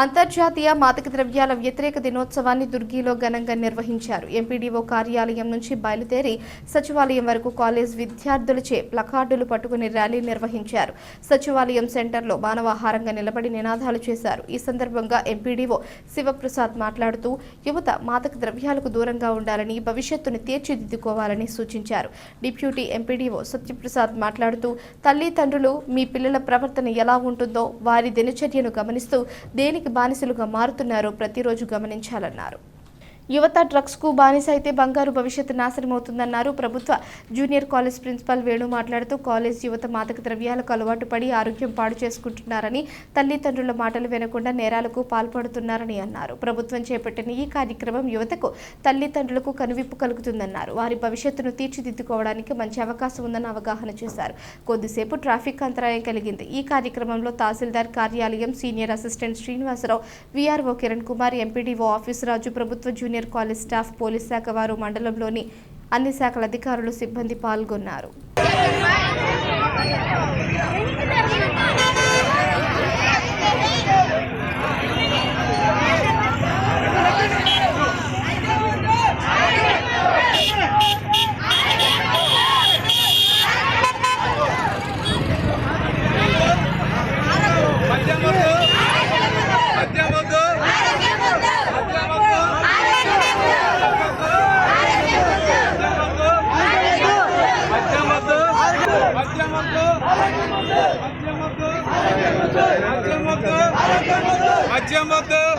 అంతర్జాతీయ మాదక ద్రవ్యాల వ్యతిరేక దినోత్సవాన్ని దుర్గిలో ఘనంగా నిర్వహించారు. ఎంపీడీఓ కార్యాలయం నుంచి బయలుదేరి సచివాలయం వరకు కాలేజ్ విద్యార్థులచే ప్లకార్డులు పట్టుకుని ర్యాలీ నిర్వహించారు. సచివాలయం సెంటర్లో మానవాహారంగా నిలబడి నినాదాలు చేశారు. ఈ సందర్భంగా ఎంపీడీఓ శివప్రసాద్ మాట్లాడుతూ యువత మాదక ద్రవ్యాలకు దూరంగా ఉండాలని భవిష్యత్తును తీర్చిదిద్దుకోవాలని సూచించారు. డిప్యూటీ ఎంపీడీఓ సత్యప్రసాద్ మాట్లాడుతూ తల్లిదండ్రులు మీ పిల్లల ప్రవర్తన ఎలా ఉంటుందో వారి దినచర్యను గమనిస్తూ దేనికి బానిసలుగా మారుతున్నారో ప్రతిరోజు గమనించాలన్నారు. యువత డ్రగ్స్కు బానిస అయితే బంగారు భవిష్యత్తు నాశనమవుతుందన్నారు. ప్రభుత్వ జూనియర్ కాలేజ్ ప్రిన్సిపల్ వేణు మాట్లాడుతూ కాలేజ్ యువత మాదక ద్రవ్యాలకు అలవాటు పడి ఆరోగ్యం పాడు చేసుకుంటున్నారని తల్లిదండ్రుల మాటలు వినకుండా నేరాలకు పాల్పడుతున్నారని అన్నారు. ప్రభుత్వం చేపట్టిన ఈ కార్యక్రమం యువతకు తల్లిదండ్రులకు కనువిప్పు కలుగుతుందన్నారు. వారి భవిష్యత్తును తీర్చిదిద్దుకోవడానికి మంచి అవకాశం ఉందని అవగాహన చేశారు. కొద్దిసేపు ట్రాఫిక్ అంతరాయం కలిగింది. ఈ కార్యక్రమంలో తహసీల్దార్ కార్యాలయం senior assistant Srinivasarao VRO Kiran Kumar MPDO office Raju ప్రభుత్వ జూనియర్ కాలేజ్ స్టాఫ్ పోలీస్ శాఖ వారు మండలంలోని అన్ని శాఖల అధికారులు సిబ్బంది పాల్గొన్నారు. மத்தியம் மத்தியம் மத்தியம்